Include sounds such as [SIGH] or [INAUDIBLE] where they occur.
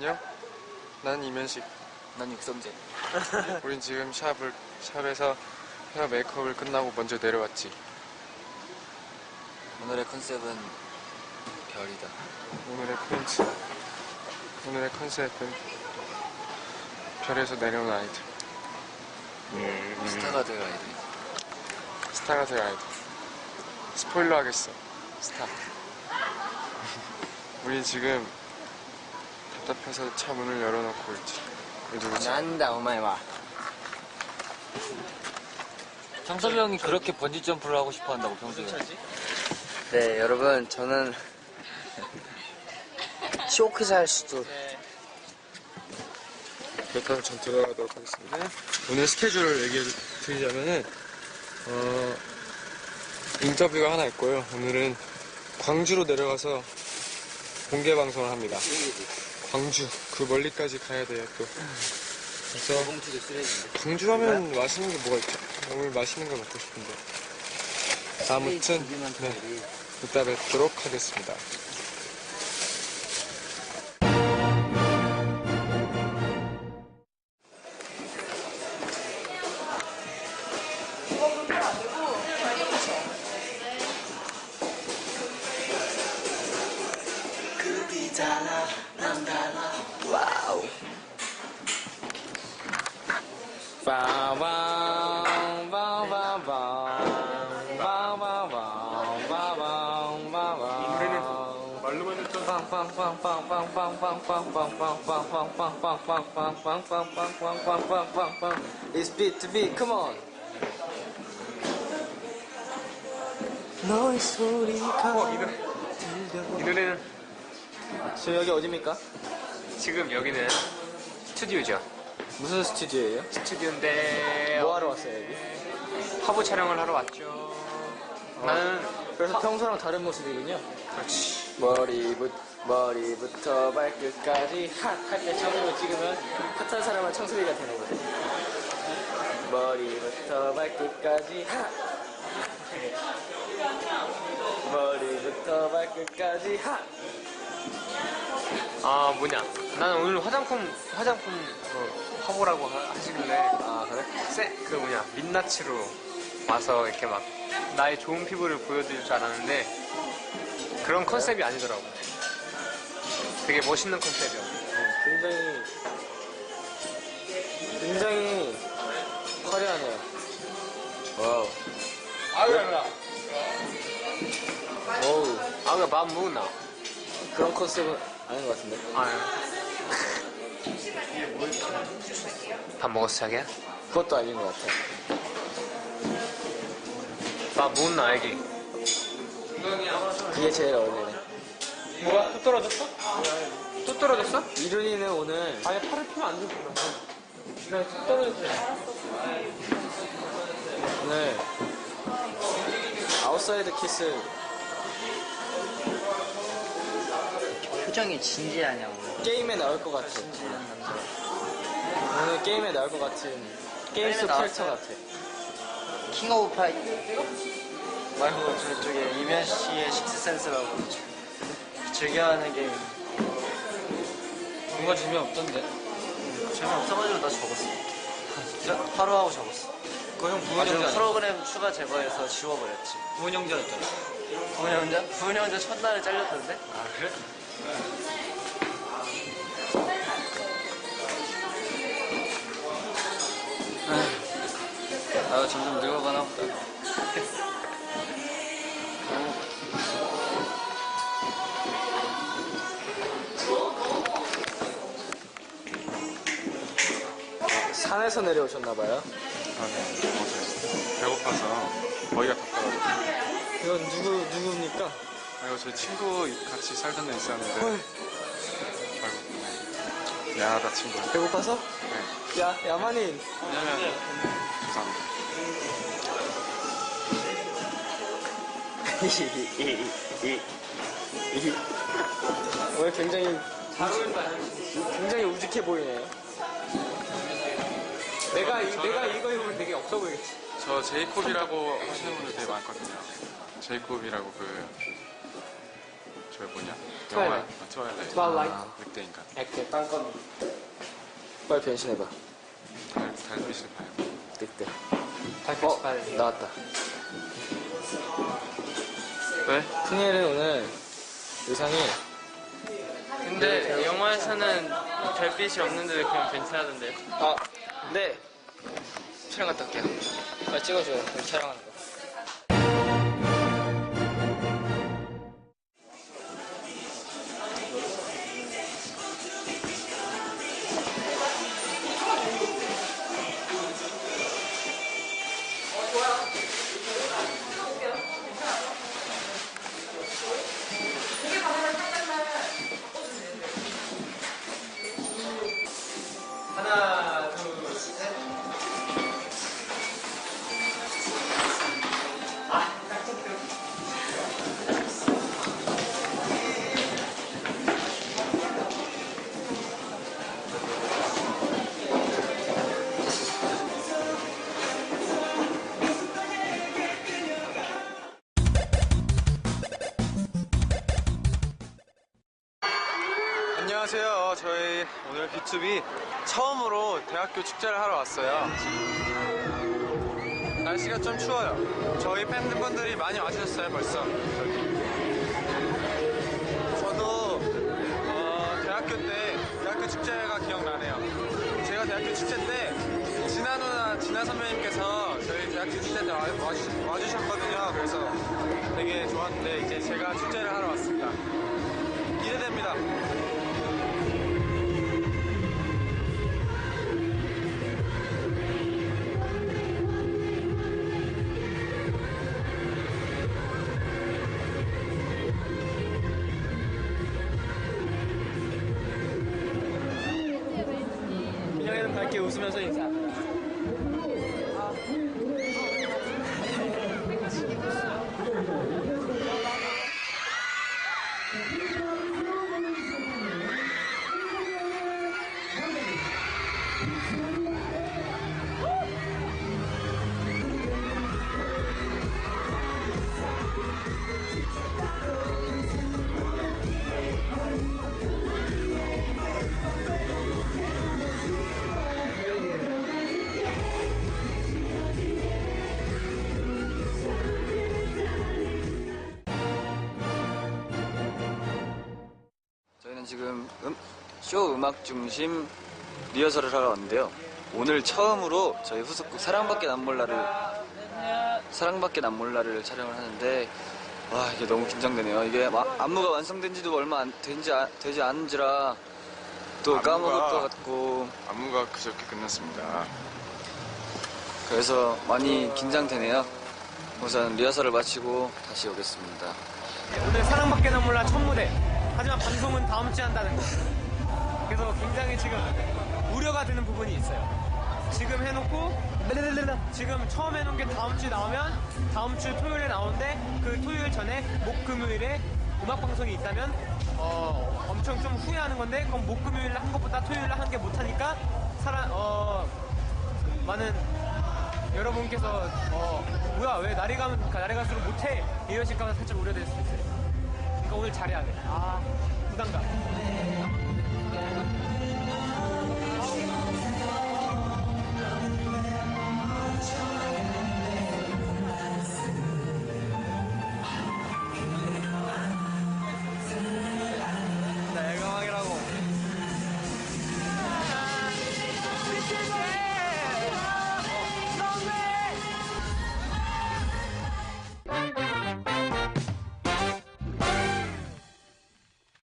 안녕. 난 이면식. 난 육성재. [LAUGHS] 우린 지금 샵을 샵에서 헤어 메이크업을 끝나고 먼저 내려왔지. 오늘의 컨셉은 별이다. 오늘의 포인트. 오늘의 컨셉은 별에서 내려온 아이들. 스타가 될 아이들. 스타가 될 아이들. 스포일러 하겠어. 스타. [LAUGHS] 우린 지금 답답해서 차 문을 열어놓고 있지. 누구지? 난다 오마이와. 정섭이 형이 그렇게 번지 점프를 하고 싶어 한다고 평소에. 네, 여러분, 저는 쇼크사 할 수도. 그렇다면 전 들어가도록 하겠습니다. 오늘 스케줄을 얘기해 드리자면은, 어, 인터뷰가 하나 있고요. 오늘은 광주로 내려가서 공개 방송을 합니다. 광주, 그 멀리까지 가야 돼요, 또. 그래서 봉투도 쓰레기인데. 광주 하면 맛있는 게 뭐가 있죠? 오늘 맛있는 거 먹고 싶은데. 아무튼, 네, 이따 뵙도록 하겠습니다. 말로만 beat to beat, come on. 너의 소리가 어, 이 노래. 이 노래는 지금 여기 어디입니까? 지금 여기는 스튜디오죠. 무슨 스튜디오예요? 스튜디오인데 뭐 하러 왔어요, 여기? 화보 촬영을 하러 왔죠. 나는 그래서 평소랑 다른 모습이군요. 그렇지. 머리부터, 머리부터 발끝까지 핫할 때 정으로 찍으면 핫한 사람은 청소기가 되는 거죠. 머리부터 발끝까지 핫! 머리부터 발끝까지 핫! 아 뭐냐. 나는 오늘 화장품 화장품 그 화보라고 하- 하시길래 아, 그래? 쎄그 뭐냐 민낯으로 와서 이렇게 막 나의 좋은 피부를 보여드릴 줄 알았는데 그런 컨셉이 아니더라고. 되게 멋있는 컨셉이야. 굉장히, 굉장히 화려하네요. 와우. 아유야. 어우, 아가 밥 먹나? 그런 컨셉은 아닌 것 같은데. 아유. 밥 먹었어 자기야? 그것도 아닌 것 같아. 밥 먹나 애기? 그게 제일 어울리네. 뭐야? 또 떨어졌어? 또 떨어졌어? 이룬이는 오늘 아니 팔을 피면 안 되구나. 나또 떨어졌어. 오늘 아웃사이드 키스 표정이 진지하냐고. 게임에 나올 것 같아. 오늘 게임에 나올 것 같은 게임 속 캐릭터 같아. 킹 오브 파이. 말고 저쪽에 이면 씨의 식스 센스라고 즐겨하는 게임. 뭔가 재미없던데? 재미없어가지고 나 적었어. 진짜? 하루 하고 적었어. 그거 형 부은 아주 형제? 프로그램 추가 제거해서 지워버렸지. 부은 형제였잖아. 부은 형제? 부은 형제 첫날에 잘렸던데? 아 그래? 나도 점점 늙어가나 보다. 산에서 내려오셨나봐요. 아, 네. 어제 배고파서 머리가 덥더라고요. 이건 누구, 누굽니까? 아, 이거 제 친구 같이 살던 데 있었는데. 헐. 아이고, 미안하다, 친구. 배고파서? 네. 야, 야만인. 왜냐면, 죄송합니다. [LAUGHS] 오늘 굉장히 굉장히 우직해 보이네요. 내가 이- 내가 이거 입으면 되게 없어 보이겠지. 저 제이콥이라고 하시는 분들 되게 많거든요. 제이콥이라고 그, 저희 뭐냐? 트와일라이트. 영화, 아, 트와일라이트. 트와일라이트. 아, 그때인가. 액트 빵건. 빨리 변신해봐. 달, 달빛을 봐요. 늑대. 달빛이 어 봐야 돼. 나왔다. 왜? 승혜는 오늘 의상이 근데 영화에서는 별빛이 없는데 그냥 괜찮아던데요. 아 네. 촬영 갔다 올게요. 빨리 찍어줘요. 우리 촬영하는 거. 안녕하세요. 저희 오늘 B2B 처음으로 대학교 축제를 하러 왔어요. 날씨가 좀 추워요. 저희 팬분들이 많이 와주셨어요, 벌써. 저도 어, 대학교 때 대학교 축제가 기억나네요. 제가 대학교 축제 때 진아 누나, 진아 선배님께서 저희 대학교 축제 때 와, 와주, 와주셨거든요. 그래서 되게 좋았는데 이제 제가 축제를 하러 왔습니다. 기대됩니다. 민영이 지금 음- 쇼 음악 중심 리허설을 하러 왔는데요. 오늘 처음으로 저희 후속곡 사랑밖에 난 몰라를 사랑밖에 난 몰라를 촬영을 하는데 와 이게 너무 긴장되네요. 이게 마- 안무가 완성된 지도 얼마 안, 된지, 아- 되지 않은지라 또 안무가- 까먹을 것 같고 안무가 그저께 끝났습니다. 그래서 많이 긴장되네요. 우선 리허설을 마치고 다시 오겠습니다. 오늘 사랑밖에 난 몰라 첫 무대. 하지만 방송은 다음 주에 한다는 거. 그래서 굉장히 지금 우려가 되는 부분이 있어요. 지금 해놓고 지금 처음 해놓은 게 다음 주에 나오면 다음 주 토요일에 나오는데 그 토요일 전에 목 금요일에 음악 방송이 있다면 어, 엄청 좀 후회하는 건데 그럼 목 금요일에 한 것보다 토요일에 한 게 못하니까 사람 어 많은 여러분께서 어 뭐야 왜 날이 가면 날이 갈수록 못해 이러실까 봐 살짝 우려될 수 있어요. 그러니까 오늘 잘해야 돼. 아 부담감.